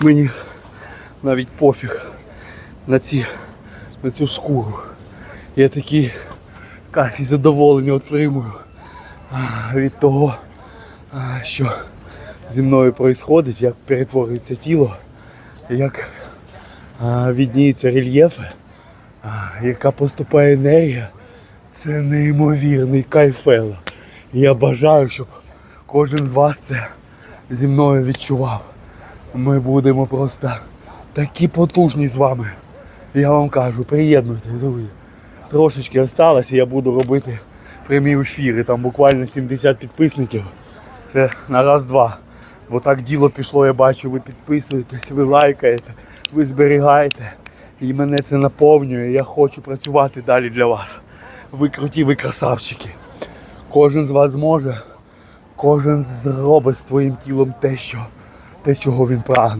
Мені навіть пофіг на, ці, на цю шкуру. Я такий кайф і задоволення отримую від того, що зі мною відбувається, як перетворюється тіло, як відніються рельєфи, яка поступає енергія. Це неймовірний кайфело. Я бажаю, щоб кожен з вас це зі мною відчував. Ми будемо просто такі потужні з вами. Я вам кажу, приєднуйтесь, друзі. Трошечки осталось, і я буду робити прямі ефіри. Там буквально 70 підписників. Це на раз-два. Бо так діло пішло, я бачу, ви підписуєтесь, ви лайкаєте, ви зберігаєте. І мене це наповнює. Я хочу працювати далі для вас. Ви круті, ви красавчики. Кожен з вас зможе, кожен зробить з твоїм тілом те, що, те, чого він прагне.